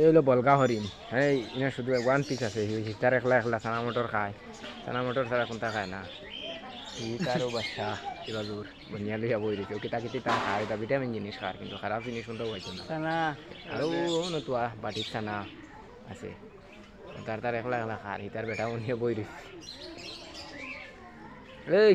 Ini bolga hari ini. Hei, ini sudah one piece aja. Ini cara kelas kelas motor kah? Tanah motor cara kunta kah? Nah, ini cara baca di luar. Banyak lagi yang boleh. Kita kita tanah Tapi dia menjadi nis kah? Kita kerap finish untuk apa? Tanah. Aduh, nutua batik tanah. Asih. Tar tar kelas kelas kah? Ini cara baca ini yang boleh. Hei,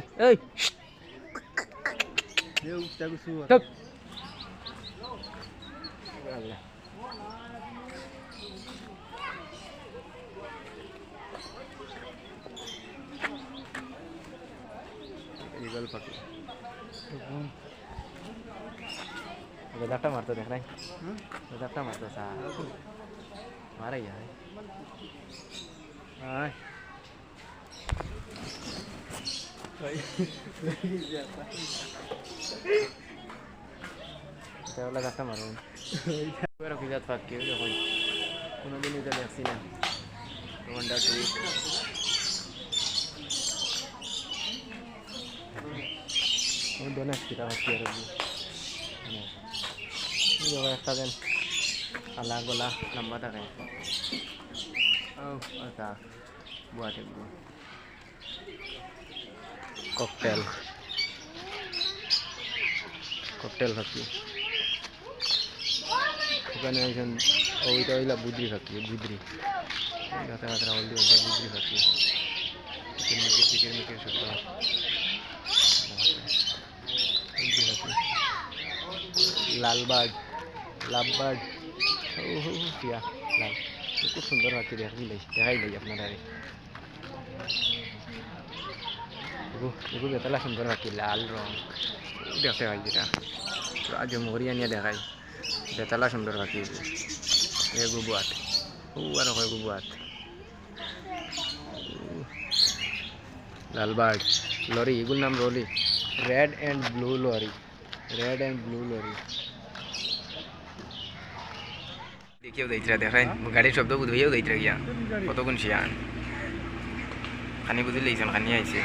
hei. Eagle पकड़ देख रहे हैं गदाटा मारते सा मारा ही है हाय भाई ये जाता है কয়েক হিজাত ফাঁকি যখন কোনোদিন এটা দেখছি না ওয়ান্ডার টু ডোনেট কিটা ফাঁকি আর একটা দেন আলা গলা লম্বা থাকে আচ্ছা বুয়া টেকবো ককটেল ককটেল ফাঁকি bukan yang sen oh itu adalah budri kaki budri kata kata awal dia adalah budri kaki pikir mikir oh oh itu sunder kaki dia ini dia ini apa nari Ibu, ibu betul lah sunder kaki Dia saya aja dah. Ajar বেতালা সুন্দর পাখি এ গুবুয়াত ও আর হয় গুবুয়াত লালবার্ড lory এগুলোর নাম রলি red and blue lory red and blue lory দেখিও দইতরা দেখাই গাড়ির শব্দ বুঝাইও দইতরা গিয়া কতক্ষণ শিয়ান খানি বুঝিলে এইজন খানি আইছে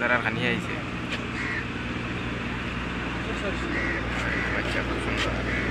তারা খানি আইছে Kaç yapıyorsun da?